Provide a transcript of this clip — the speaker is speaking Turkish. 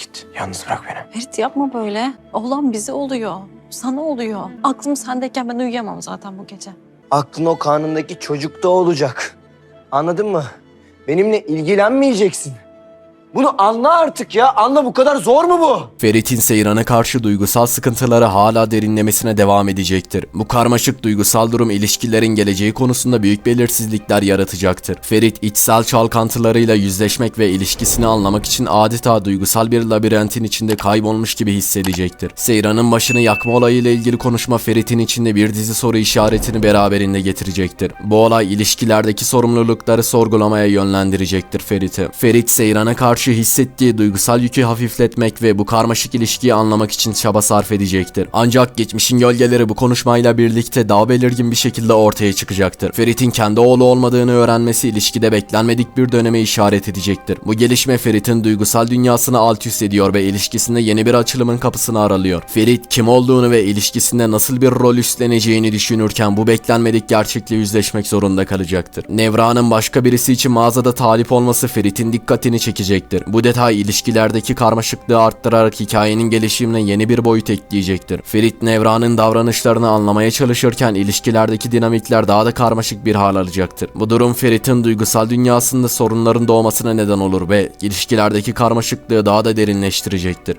Git. Yalnız bırak beni. Ferit yapma böyle. Olan bize oluyor. Sana oluyor. Aklım sendeyken ben uyuyamam zaten bu gece. Aklın o karnındaki çocukta olacak. Anladın mı? Benimle ilgilenmeyeceksin. Bunu anla artık ya. Anla bu kadar zor mu bu? Ferit'in Seyran'a karşı duygusal sıkıntıları hala derinlemesine devam edecektir. Bu karmaşık duygusal durum ilişkilerin geleceği konusunda büyük belirsizlikler yaratacaktır. Ferit içsel çalkantılarıyla yüzleşmek ve ilişkisini anlamak için adeta duygusal bir labirentin içinde kaybolmuş gibi hissedecektir. Seyran'ın başını yakma olayıyla ilgili konuşma Ferit'in içinde bir dizi soru işaretini beraberinde getirecektir. Bu olay ilişkilerdeki sorumlulukları sorgulamaya yönlendirecektir Ferit'i. Ferit Seyran'a karşı hissettiği duygusal yükü hafifletmek ve bu karmaşık ilişkiyi anlamak için çaba sarf edecektir. Ancak geçmişin gölgeleri bu konuşmayla birlikte daha belirgin bir şekilde ortaya çıkacaktır. Ferit'in kendi oğlu olmadığını öğrenmesi ilişkide beklenmedik bir döneme işaret edecektir. Bu gelişme Ferit'in duygusal dünyasını alt üst ediyor ve ilişkisinde yeni bir açılımın kapısını aralıyor. Ferit kim olduğunu ve ilişkisinde nasıl bir rol üstleneceğini düşünürken bu beklenmedik gerçekle yüzleşmek zorunda kalacaktır. Nevra'nın başka birisi için mağazada talip olması Ferit'in dikkatini çekecektir. Bu detay ilişkilerdeki karmaşıklığı arttırarak hikayenin gelişimine yeni bir boyut ekleyecektir. Ferit Nevra'nın davranışlarını anlamaya çalışırken ilişkilerdeki dinamikler daha da karmaşık bir hal alacaktır. Bu durum Ferit'in duygusal dünyasında sorunların doğmasına neden olur ve ilişkilerdeki karmaşıklığı daha da derinleştirecektir.